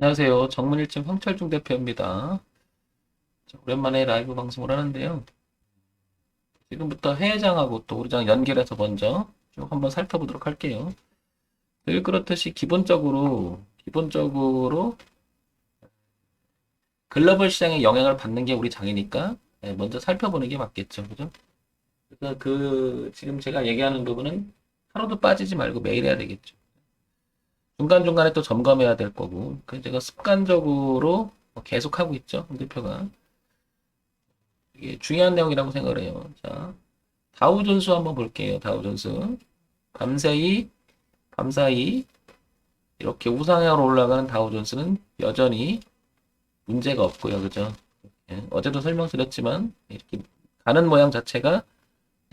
안녕하세요. 정문일침 황철중 대표입니다. 자, 오랜만에 라이브 방송을 하는데요. 지금부터 해외장하고 또 우리장 연결해서 먼저 쭉 한번 살펴보도록 할게요. 늘 그렇듯이 기본적으로, 기본적으로 글로벌 시장에 영향을 받는 게 우리 장이니까 네, 먼저 살펴보는 게 맞겠죠. 그죠? 그래서 그, 지금 제가 얘기하는 부분은 하루도 빠지지 말고 매일 해야 되겠죠. 중간중간에 또 점검해야 될 거고, 그 제가 습관적으로 뭐 계속 하고 있죠, 홍 대표가. 이게 중요한 내용이라고 생각을 해요. 자, 다우존수 한번 볼게요, 다우존수. 밤사이, 밤사이, 이렇게 우상향으로 올라가는 다우존스는 여전히 문제가 없고요, 그죠? 예, 어제도 설명드렸지만, 이렇게 가는 모양 자체가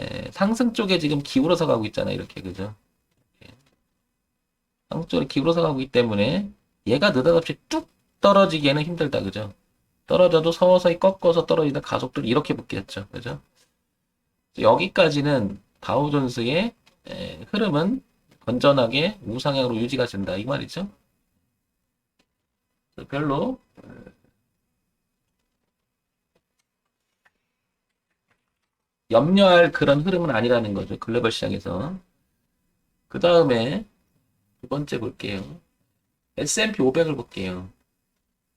예, 상승 쪽에 지금 기울어서 가고 있잖아요, 이렇게, 그죠? 한쪽으로 기울어 서 가고 있기 때문에 얘가 느닷없이 뚝 떨어지기에는 힘들다. 그죠? 떨어져도 서서히 꺾어서 떨어지다 가속도를 이렇게 붙겠죠. 그죠? 여기까지는 다우존스의 에, 흐름은 건전하게 우상향으로 유지가 된다. 이 말이죠. 별로 염려할 그런 흐름은 아니라는 거죠. 글로벌 시장에서. 그 다음에 두 번째 볼게요. S&P 500을 볼게요.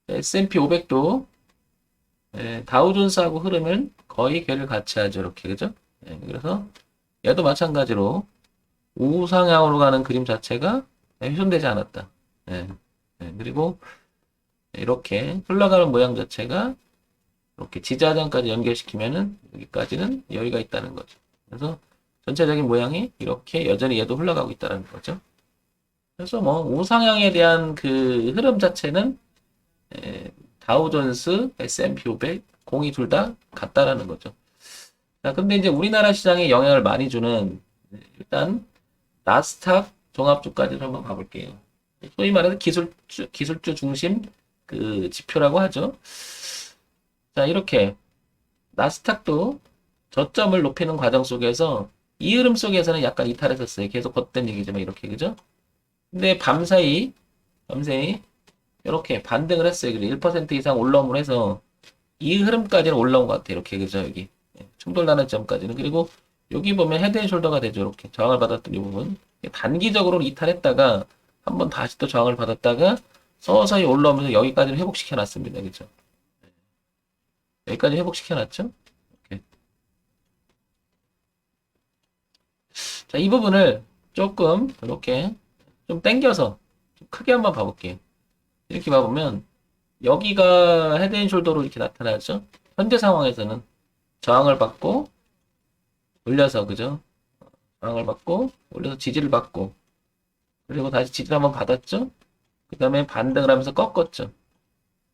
S&P 500도 다우존스하고 흐름은 거의 괴를 같이 하죠. 이렇게 그죠? 예, 그래서 얘도 마찬가지로 우상향으로 가는 그림 자체가 훼손되지 않았다. 예, 예, 그리고 이렇게 흘러가는 모양 자체가 이렇게 지지하단까지 연결시키면은 여기까지는 여유가 있다는 거죠. 그래서 전체적인 모양이 이렇게 여전히 얘도 흘러가고 있다는 거죠. 그래서 뭐 우상향에 대한 그 흐름 자체는 에, 다우존스, S&P 500 공이 둘 다 같다라는 거죠. 자, 근데 이제 우리나라 시장에 영향을 많이 주는 일단 나스닥 종합주까지를 한번 가볼게요. 소위 말해서 기술주 기술주 중심 그 지표라고 하죠. 자, 이렇게 나스닥도 저점을 높이는 과정 속에서 이 흐름 속에서는 약간 이탈했었어요. 계속 걷던 얘기지만 이렇게 그죠? 근데 밤사이, 밤사이, 이렇게 반등을 했어요. 1% 이상 올라옴을 해서 이 흐름까지는 올라온 것 같아요. 이렇게, 그죠? 여기. 예, 충돌나는 점까지는. 그리고 여기 보면 헤드앤숄더가 되죠. 이렇게 저항을 받았던 이 부분. 단기적으로 이탈했다가 한번 다시 또 저항을 받았다가 서서히 올라오면서 여기까지는 회복시켜 놨습니다. 그죠? 여기까지 회복시켜 놨죠? 자, 이 부분을 조금 이렇게 좀 당겨서 좀 크게 한번 봐볼게요. 이렇게 봐보면 여기가 헤드 앤 숄더로 이렇게 나타나죠. 현재 상황에서는 저항을 받고 올려서 그죠? 저항을 받고 올려서 지지를 받고 그리고 다시 지지를 한번 받았죠. 그 다음에 반등을 하면서 꺾었죠.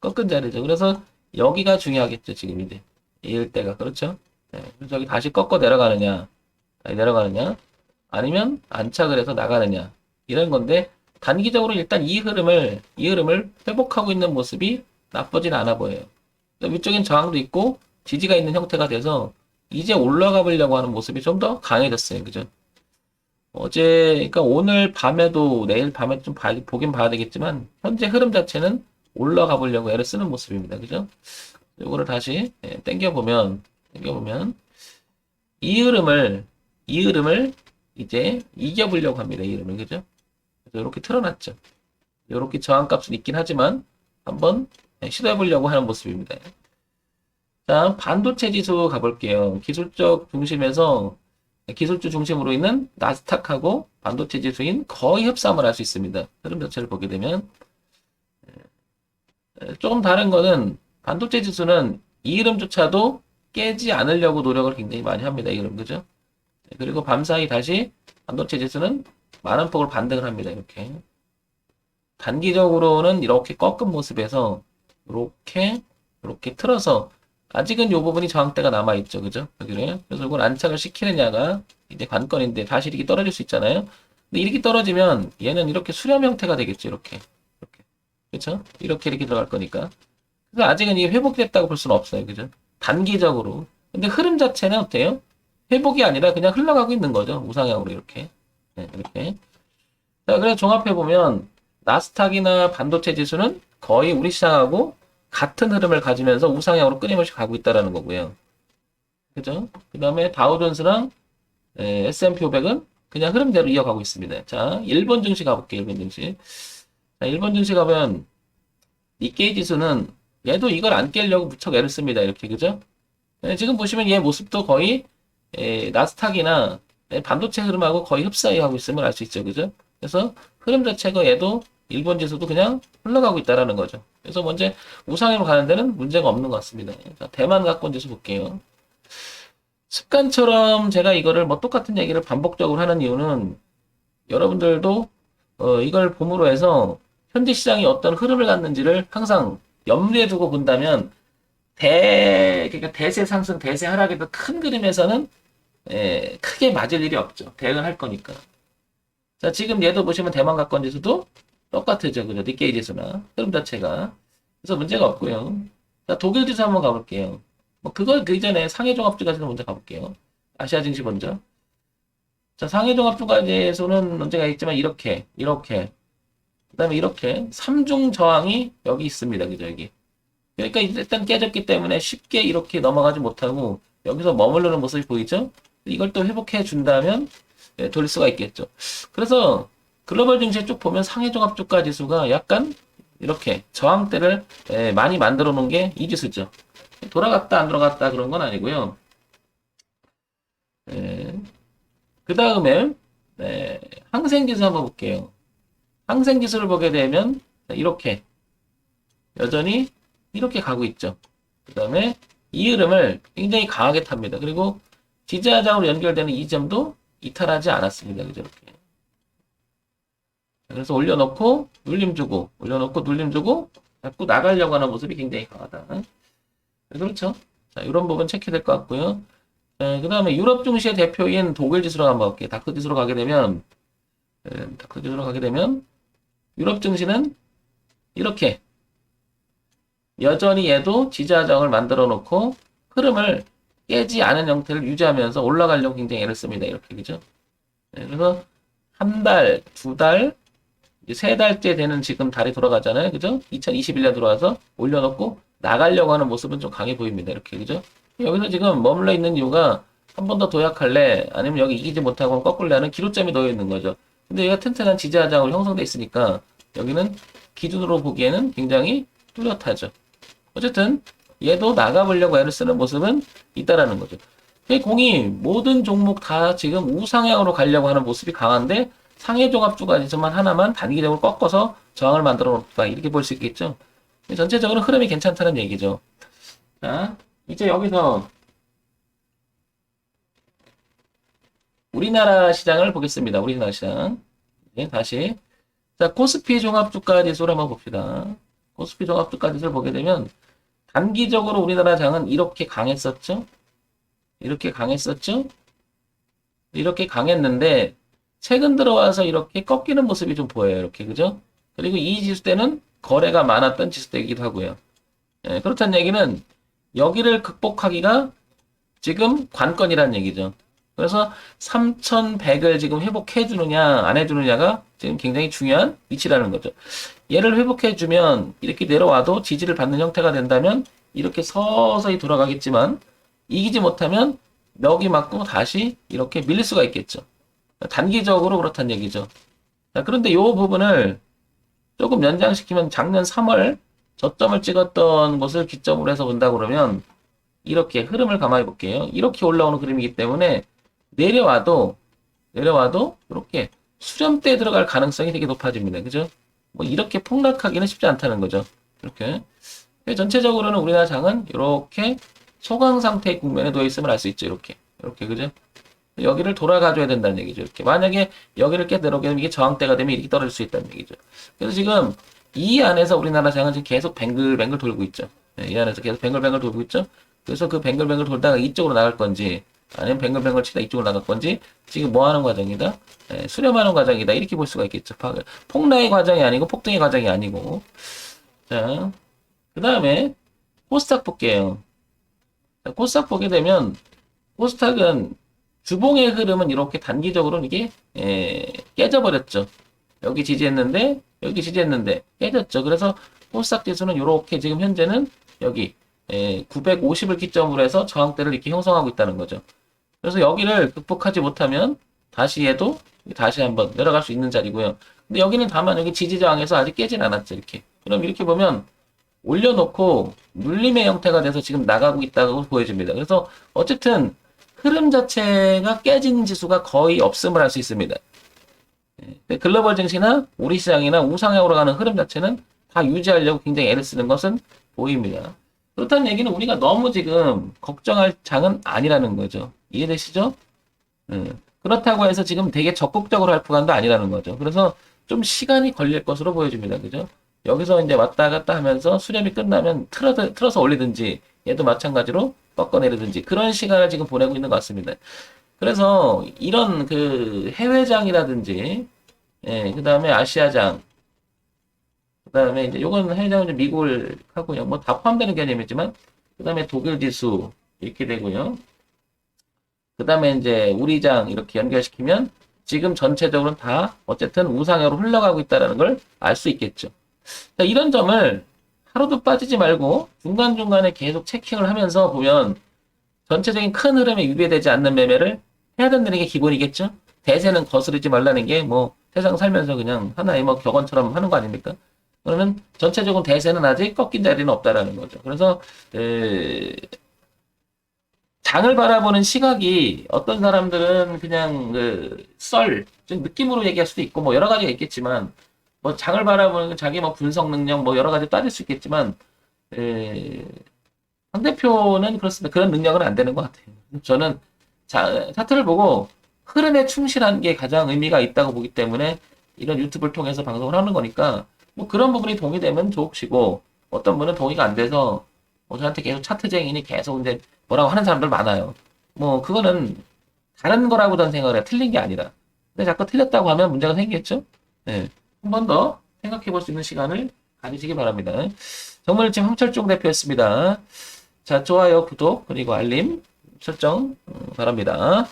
꺾은 자리죠. 그래서 여기가 중요하겠죠. 지금 이제 이럴 때가 그렇죠. 네. 그래서 여기 다시 꺾어 내려가느냐, 다시 내려가느냐, 아니면 안착을 해서 나가느냐 이런 건데 단기적으로 일단 이 흐름을 이 흐름을 회복하고 있는 모습이 나쁘진 않아 보여요. 위쪽엔 저항도 있고 지지가 있는 형태가 돼서 이제 올라가 보려고 하는 모습이 좀 더 강해졌어요. 그죠? 어제 그러니까 오늘 밤에도 내일 밤에 좀 봐, 보긴 봐야 되겠지만 현재 흐름 자체는 올라가 보려고 애를 쓰는 모습입니다. 그죠? 이거를 다시 예, 당겨 보면 당겨 보면 이 흐름을 이 흐름을 이제 이겨 보려고 합니다. 이 흐름을 그죠? 이렇게 틀어놨죠. 이렇게 저항값은 있긴 하지만 한번 시도해 보려고 하는 모습입니다. 자, 반도체 지수 가볼게요. 기술적 중심에서 기술주 중심으로 있는 나스닥하고 반도체 지수인 거의 흡사함을 할 수 있습니다. 흐름 자체를 보게 되면 조금 다른 거는 반도체 지수는 이 흐름조차도 깨지 않으려고 노력을 굉장히 많이 합니다. 이 흐름 그죠? 그리고 밤사이 다시 반도체 지수는 많은 폭을 반등을 합니다. 이렇게. 단기적으로는 이렇게 꺾은 모습에서 이렇게 이렇게 틀어서 아직은 이 부분이 저항대가 남아 있죠. 그죠? 여기를. 그래서 이걸 안착을 시키느냐가 이제 관건인데 다시 이렇게 떨어질 수 있잖아요. 근데 이렇게 떨어지면 얘는 이렇게 수렴 형태가 되겠죠. 이렇게. 이렇게. 그렇죠? 이렇게 이렇게 들어갈 거니까. 그래서 아직은 이게 회복됐다고 볼 수는 없어요. 그죠? 단기적으로. 근데 흐름 자체는 어때요? 회복이 아니라 그냥 흘러가고 있는 거죠. 우상향으로 이렇게. 네, 이렇게. 자, 그래서 종합해 보면 나스닥이나 반도체 지수는 거의 우리 시장하고 같은 흐름을 가지면서 우상향으로 끊임없이 가고 있다라는 거고요. 그죠? 그 다음에 다우존스랑 에, S&P 500은 그냥 흐름대로 이어가고 있습니다. 자, 일본 증시 가볼게요. 일본 증시. 자, 일본 증시 가면 니케이 지수는 얘도 이걸 안 깨려고 무척 애를 씁니다. 이렇게 그죠? 예, 지금 보시면 얘 모습도 거의 에, 나스닥이나 에, 반도체 흐름하고 거의 흡사히 하고 있음을 알 수 있죠. 그죠? 그래서 흐름 자체가 얘도 일본 지수도 그냥 흘러가고 있다라는 거죠. 그래서 먼저 우상향으로 가는 데는 문제가 없는 것 같습니다. 자, 대만 온 지수 볼게요. 습관처럼 제가 이거를 뭐 똑같은 얘기를 반복적으로 하는 이유는 여러분들도 어, 이걸 봄으로 해서 현재 시장이 어떤 흐름을 갖는지를 항상 염두에 두고 본다면 대 그러니까 대세 상승, 대세 하락에도 큰 그림에서는 에, 크게 맞을 일이 없죠. 대응할 거니까. 자, 지금 얘도 보시면 대만 가건 지수도 똑같죠. 그죠? 니케이 지수나 흐름 자체가. 그래서 문제가 없고요. 자, 독일 지수 한번 가볼게요. 뭐 그걸 그 이전에 상해 종합주가지수 먼저 가볼게요. 아시아 증시 먼저. 자, 상해 종합주가지수는 문제가 있지만 이렇게, 이렇게, 그 다음에 이렇게 삼중 저항이 여기 있습니다. 그죠? 여기. 그러니까 일단 깨졌기 때문에 쉽게 이렇게 넘어가지 못하고 여기서 머무르는 모습이 보이죠? 이걸 또 회복해 준다면 네, 돌릴 수가 있겠죠. 그래서 글로벌 증시 쭉 보면 상해 종합 주가 지수가 약간 이렇게 저항대를 예, 많이 만들어 놓은 게 이 지수죠. 돌아갔다 안 돌아갔다 그런 건 아니고요. 그 다음에 네, 항생 지수 한번 볼게요. 항생 지수를 보게 되면 이렇게 여전히 이렇게 가고 있죠. 그 다음에 이 흐름을 굉장히 강하게 탑니다. 그리고 지지하장으로 연결되는 이 점도 이탈하지 않았습니다. 그죠? 이렇게. 그래서 올려놓고 눌림 주고 올려놓고 눌림 주고 자꾸 나가려고 하는 모습이 굉장히 강하다. 그렇죠? 자, 이런 부분 체크될 것 같고요. 그 다음에 유럽 증시의 대표인 독일 지수로 한번 볼게요. 다크 지수로 가게 되면 에, 다크 지수로 가게 되면 유럽 증시는 이렇게 여전히 얘도 지지하장을 만들어 놓고 흐름을 깨지 않은 형태를 유지하면서 올라가려고 굉장히 애를 씁니다. 이렇게 그죠? 네, 그래서 한 달, 두 달, 이제 세 달째 되는 지금 달이 돌아가잖아요. 그죠? 2021년 들어와서 올려놓고 나가려고 하는 모습은 좀 강해 보입니다. 이렇게 그죠? 여기서 지금 머물러 있는 이유가 한 번 더 도약할래 아니면 여기 이기지 못하고 꺾을래 하는 기로점이 놓여 있는 거죠. 근데 얘가 튼튼한 지지하장으로 형성돼 있으니까 여기는 기준으로 보기에는 굉장히 뚜렷하죠. 어쨌든 얘도 나가보려고 애를 쓰는 모습은 있다라는 거죠. 이 공이 모든 종목 다 지금 우상향으로 가려고 하는 모습이 강한데 상해 종합주가 지수만 하나만 단기적으로 꺾어서 저항을 만들어 놓다 이렇게 볼 수 있겠죠. 전체적으로 흐름이 괜찮다는 얘기죠. 자, 이제 여기서 우리나라 시장을 보겠습니다. 우리나라 시장. 네, 다시. 자, 코스피 종합주가 지수를 한번 봅시다. 코스피 종합주가 지수를 보게 되면 단기적으로 우리나라 장은 이렇게 강했었죠? 이렇게 강했었죠? 이렇게 강했는데 최근 들어와서 이렇게 꺾이는 모습이 좀 보여요. 이렇게 그죠? 그리고 이 지수 때는 거래가 많았던 지수 때이기도 하고요. 예, 그렇다는 얘기는 여기를 극복하기가 지금 관건이라는 얘기죠. 그래서 3,100을 지금 회복해 주느냐 안 해 주느냐가 지금 굉장히 중요한 위치라는 거죠. 얘를 회복해 주면 이렇게 내려와도 지지를 받는 형태가 된다면 이렇게 서서히 돌아가겠지만 이기지 못하면 여기 맞고 다시 이렇게 밀릴 수가 있겠죠. 단기적으로 그렇다는 얘기죠. 자, 그런데 이 부분을 조금 연장시키면 작년 3월 저점을 찍었던 것을 기점으로 해서 본다 그러면 이렇게 흐름을 가만히 볼게요. 이렇게 올라오는 그림이기 때문에 내려와도 내려와도 이렇게 수렴대에 들어갈 가능성이 되게 높아집니다. 그죠? 뭐 이렇게 폭락하기는 쉽지 않다는 거죠. 이렇게 전체적으로는 우리나라 장은 이렇게 소강 상태의 국면에 놓여 있음을 알 수 있죠. 이렇게 이렇게 그죠? 여기를 돌아가줘야 된다는 얘기죠. 이렇게 만약에 여기를 깨 내려오게 되면 이게 저항대가 되면 이렇게 떨어질 수 있다는 얘기죠. 그래서 지금 이 안에서 우리나라 장은 지금 계속 뱅글뱅글 돌고 있죠. 네, 이 안에서 계속 뱅글뱅글 돌고 있죠. 그래서 그 뱅글뱅글 돌다가 이쪽으로 나갈 건지 아니면 뱅글뱅글 치다 이쪽으로 나갈 건지 지금 뭐 하는 과정이다? 네, 수렴하는 과정이다. 이렇게 볼 수가 있겠죠. 폭락의 과정이 아니고 폭등의 과정이 아니고. 자, 그 다음에 코스닥 볼게요. 자, 코스닥 보게 되면 코스닥은 주봉의 흐름은 이렇게 단기적으로 이게 예, 깨져버렸죠. 여기 지지했는데 여기 지지했는데 깨졌죠. 그래서 코스닥 지수는 이렇게 지금 현재는 여기 950을 기점으로 해서 저항대를 이렇게 형성하고 있다는 거죠. 그래서 여기를 극복하지 못하면 다시 해도 다시 한번 내려갈 수 있는 자리고요. 근데 여기는 다만 여기 지지 저항에서 아직 깨진 않았죠. 이렇게. 그럼 이렇게 보면 올려놓고 눌림의 형태가 돼서 지금 나가고 있다고 보여집니다. 그래서 어쨌든 흐름 자체가 깨진 지수가 거의 없음을 할수 있습니다. 예, 글로벌 증시나 우리 시장이나 우상향으로 가는 흐름 자체는 다 유지하려고 굉장히 애를 쓰는 것은 보입니다. 그렇다는 얘기는 우리가 너무 지금 걱정할 장은 아니라는 거죠. 이해되시죠? 음, 그렇다고 해서 지금 되게 적극적으로 할 구간도 아니라는 거죠. 그래서 좀 시간이 걸릴 것으로 보여집니다. 그죠? 여기서 이제 왔다 갔다 하면서 수렴이 끝나면 틀어, 틀어서 올리든지 얘도 마찬가지로 꺾어내리든지 그런 시간을 지금 보내고 있는 것 같습니다. 그래서 이런 그 해외장이라든지 예, 그 다음에 아시아장 그 다음에 이제 요건 해외장은 이제 미국을 하고요. 뭐 다 포함되는 개념이지만 그 다음에 독일 지수 이렇게 되고요. 그 다음에 이제 우리장 이렇게 연결시키면 지금 전체적으로는 다 어쨌든 우상향으로 흘러가고 있다는 걸 알 수 있겠죠. 자, 이런 점을 하루도 빠지지 말고 중간중간에 계속 체킹을 하면서 보면 전체적인 큰 흐름에 위배되지 않는 매매를 해야 된다는 게 기본이겠죠? 대세는 거스르지 말라는 게 뭐 세상 살면서 그냥 하나의 뭐 격언처럼 하는 거 아닙니까? 그러면 전체적으로 대세는 아직 꺾인 자리는 없다라는 거죠. 그래서 에, 장을 바라보는 시각이 어떤 사람들은 그냥 그 썰, 좀 느낌으로 얘기할 수도 있고 뭐 여러 가지가 있겠지만 뭐 장을 바라보는 자기 뭐 분석 능력 뭐 여러 가지 따질 수 있겠지만 에, 상 대표는 그렇습니다. 그런 능력은 안 되는 것 같아요. 저는 자, 차트를 보고 흐름에 충실한 게 가장 의미가 있다고 보기 때문에 이런 유튜브를 통해서 방송을 하는 거니까 뭐 그런 부분이 동의되면 좋으시고 어떤 분은 동의가 안 돼서 뭐 저한테 계속 차트쟁이니 계속 이제 뭐라고 하는 사람들 많아요. 뭐 그거는 다른 거라고 저는 생각을 해요. 틀린 게 아니라. 근데 자꾸 틀렸다고 하면 문제가 생기겠죠? 네. 한 번 더 생각해 볼 수 있는 시간을 가지시기 바랍니다. 정말 지금 황철종 대표였습니다. 자, 좋아요, 구독, 그리고 알림 설정 음, 바랍니다.